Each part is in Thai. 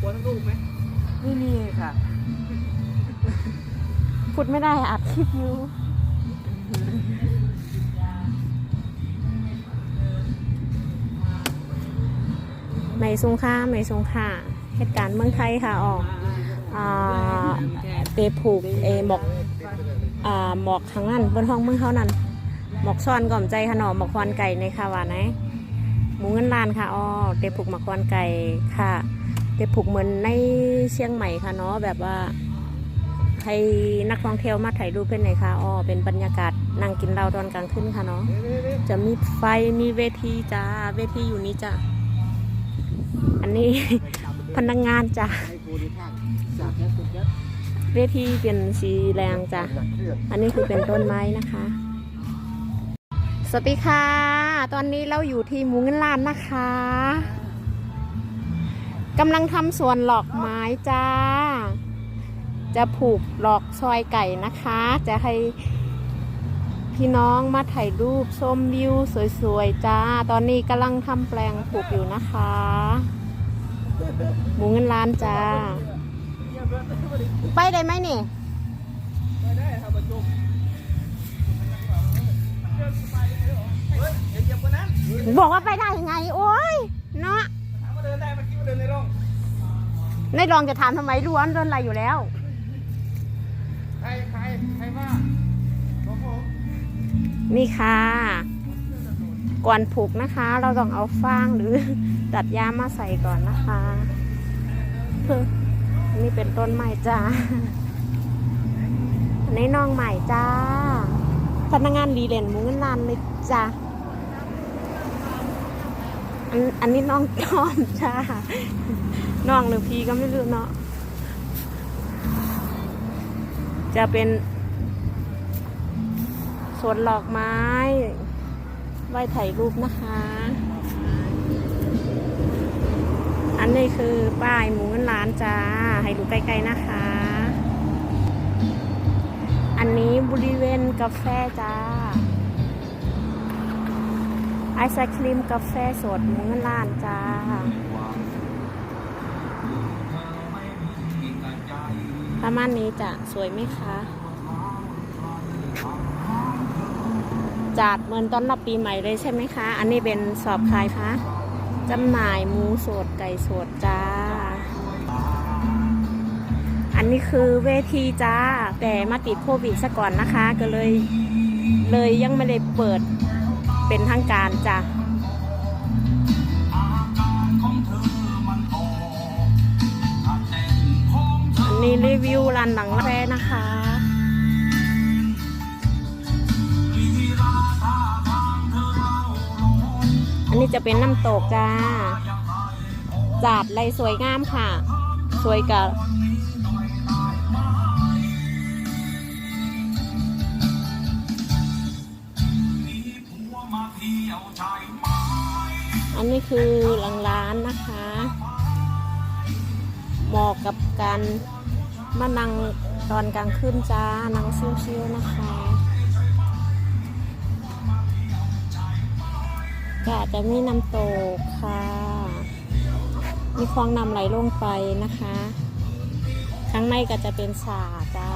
กลัวทั้งลูกไหมไม่มีค่ะ พูดไม่ได้อัดคลิปอยู่ไม่สงค่าไม่สงค่าเหตุการณ์เมืองไทยค่ะออกเปผูกเอหมอกหมอกข้างนั้นบนห้องเมืองเขานั่นหมอกซ้อนก่อมใจขนมหมอกควันไก่ในค่ะว่าไหนหมูเงินล้านค่ะอ๋อเตผูกหมอกควันไก่ค่ะ เตผูกเหมือนในเชียงใหม่ค่ะเนาะแบบว่า ให้นักท่องเที่ยวมาถ่ายรูปเป็นไหนคะอ๋อเป็นบรรยากาศนั่งกินเหล้าตอนกลางคืนค่ะเนาะจะมีไฟมีเวทีจ้าเวทีอยู่นี่จ้าอันนี้พนักงานจ้าเวทีเป็นสีแดงจ้าองอันนี้คือเป็นต้นไม้นะคะ สวัสดีค่ะ ตอนนี้เราอยู่ที่หมูเงินล้านนะคะ กำลังทำสวนหลอกไม้จ้า จะผูกหลอกซอยไก่นะคะ จะให้พี่น้องมาถ่ายรูปชมวิวสวยๆจ้า ตอนนี้กำลังทำแปลงปลูกอยู่นะคะ หมูเงินล้านจ้า ไปได้ไหมนี่ไม่ได้ครับประจุเฮ้ยอย่าเหยียบกันนั้นบอกว่าไปได้ยังไง โอ้ยเนาะ ดินได้เมื่อกี้ว่าเดินในร่องในลองจะถามทำไมร้วนโดนอะไรอยู่แล้ว ใครใครใครว่าบอกผมนี่ค่ะ ก่อนผูกนะคะ เราต้องเอาฟางหรือ ตัดยามาใส่ก่อนนะคะเพิ่งนี่เป็นต้นใหม่จ้าอันนี้น้องใหม่จ้าพนักงานรีเลนหมูเงินลานเลยจ้า อันอันนี้น้องจอมจ้าน้องหรือพี่ก็ไม่รู้เนาะจะเป็นสวนหลอกไม้ไว้ถ่ายรูปนะคะ อันนี้คือป้ายหมูเงินล้านจ้า ให้ดูใกล้ๆนะคะ อันนี้บริเวณกาแฟจ้า ไอศครีมกาแฟสดหมูเงินล้านจ้า ประมาณนี้จ้ะ สวยไหมคะ จัดเหมือนตอนรับปีใหม่เลยใช่ไหมคะ อันนี้เป็นสอบขายคะจำหน่ายหมูสดไก่สดจ้า อันนี้คือเวทีจ้า แต่มาติดโควิดซะก่อนนะคะ ก็เลย เลยยังไม่ได้เปิด เป็นทางการจ้ะอันนี้รีวิวร้านหนังแร้นะคะอันนี้จะเป็นน้ำตกจ้า จาดไรสวยงามค่ะ สวยกับ อันนี้คือหลังร้านนะคะ เหมาะกับการมานั่งตอนกลางคืนจ้านั่งชิวๆนะคะก็อาจจะมีน้ำตกค่ะ มีคลองน้ำไหลลงไปนะคะ ข้างในก็จะเป็นสาจ้า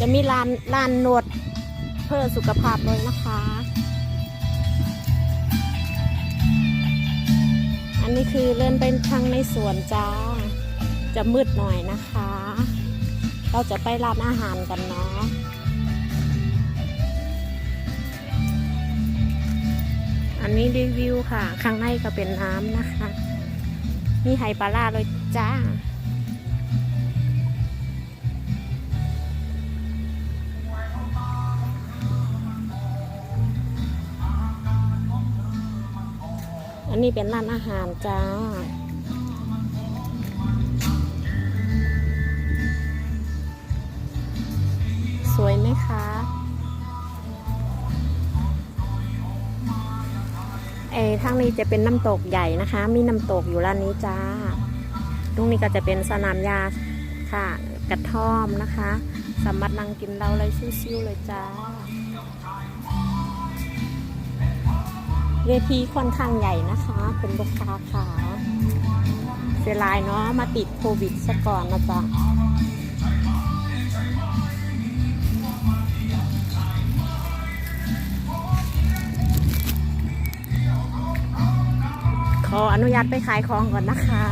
จะมีลานลานนวดเพื่อสุขภาพเลยนะคะ อันนี้คือเลื่อนเป็นทางในสวนจ้า จะมืดหน่อยนะคะ เราจะไปร้านอาหารกันเนาะอันนี้รีวิวค่ะ ข้างในก็เป็นน้ำนะคะ มีไฮปลาร่าเลยจ้า นนี้เป็นร้านอาหารจ้า สวยไหมคะ เออทางนี้จะเป็นน้ำตกใหญ่นะคะ มีน้ำตกอยู่ร้านนี้จ้า ตรงนี้ก็จะเป็นสนามหญ้าค่ะ กระท่อมนะคะ สามารถนั่งกินเราเลยชิวๆเลยจ้า เวทีค่อนข้างใหญ่นะคะคุณลูกค้าค่ะเสียลายเนาะมาติดโควิดซะก่อนนะจ๊ะขออนุญาตไปขายของก่อนนะคะ